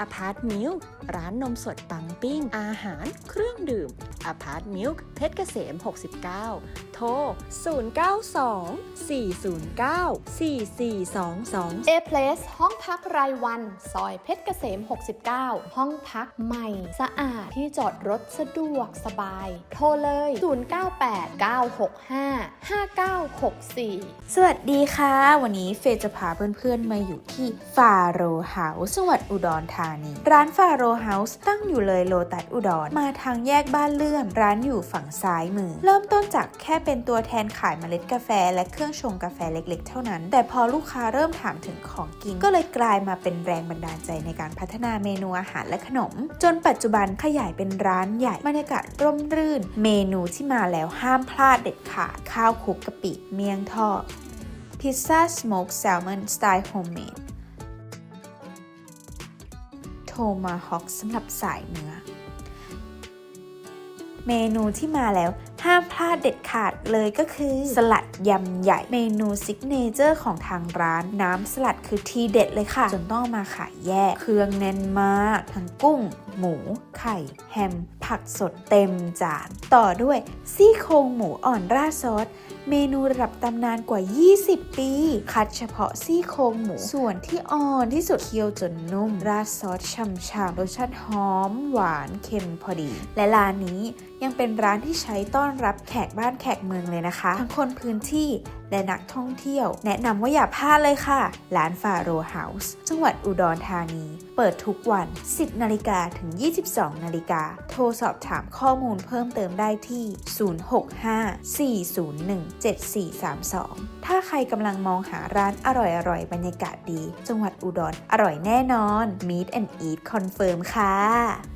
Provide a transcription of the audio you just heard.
อพาร์ตมิลร้านนมสดปังปิ้ง อาหาร เครื่องดื่มอพาร์ตมิลเพชรเกษม 69 โทร 092 409 4422เอเพลสห้องพักรายวัน ซอยเพชรเกษม 69 ห้องพักใหม่ สะอาดที่จอดรถสะดวกสบาย โทรเลย 098 965 5964 สวัสดีค่ะ วันนี้เฟย์จะพาเพื่อนๆมาอยู่ที่ฟาโรเฮาส์จังหวัดอุดรธานีร้านฟาโรเฮาส์ตั้งอยู่เลยโลตัสอุดร มาทางแยกบ้านเลื่อม ร้านอยู่ฝั่งซ้ายมือ เริ่มต้นจากแค่เป็นตัวแทนขายเมล็ดกาแฟ และเครื่องชงกาแฟเล็กๆ เท่านั้น แต่พอลูกค้าเริ่มถามถึงของกิน ก็เลยกลายมาเป็นแรงบันดาลใจในการพัฒนาเมนูอาหารและขนม จนปัจจุบันขยายเป็นร้านใหญ่บรรยากาศร่มรื่น เมนูที่มาแล้วห้ามพลาดเด็ดขาดข้าวคุกกะปิเมี่ยงทอดพิซซ่าสโมกแซลมอนสไตล์โฮมเมด ทมาฮอกสำหรับสายเนื้อ เมนูที่มาแล้วห้ามพลาดเด็ดขาดเลยก็คือ สลัดยำใหญ่ เมนูซิกเนเจอร์ของทางร้านน้ำสลัดคือทีเด็ดเลยค่ะ จนต้องมาขายแยก เครื่องแน่นมาก ทั้งกุ้ง หมู ไข่ แฮม ผักสดเต็มจาน ต่อด้วยซี่โครงหมูอ่อนราดซอส เมนูระดับตำนานกว่า 20 ปี คัดเฉพาะซี่โครงหมูส่วนที่อ่อนที่สุดเคี่ยวจนนุ่ม ราดซอสช่ำๆรสชาติหอม หวานเค็มพอดี และร้านนี้ยังเป็นร้านที่ใช้ต้อนรับแขกบ้านแขกเมืองเลยนะคะ ทั้งคนพื้นที่ และนักท่องเที่ยว แนะนำว่าอย่าพลาดเลยค่ะ ร้านฟาโรเฮาส์จังหวัดอุดรธานี เปิดทุกวัน 10 นาฬิกาถึง 22 นาฬิกา โทรสอบถามข้อมูลเพิ่มเติมได้ที่ 065-401-7432 ถ้าใครกำลังมองหาร้านอร่อยๆ บรรยากาศดี จังหวัดอุดรอร่อยแน่นอน Meet and Eat Confirm ค่ะ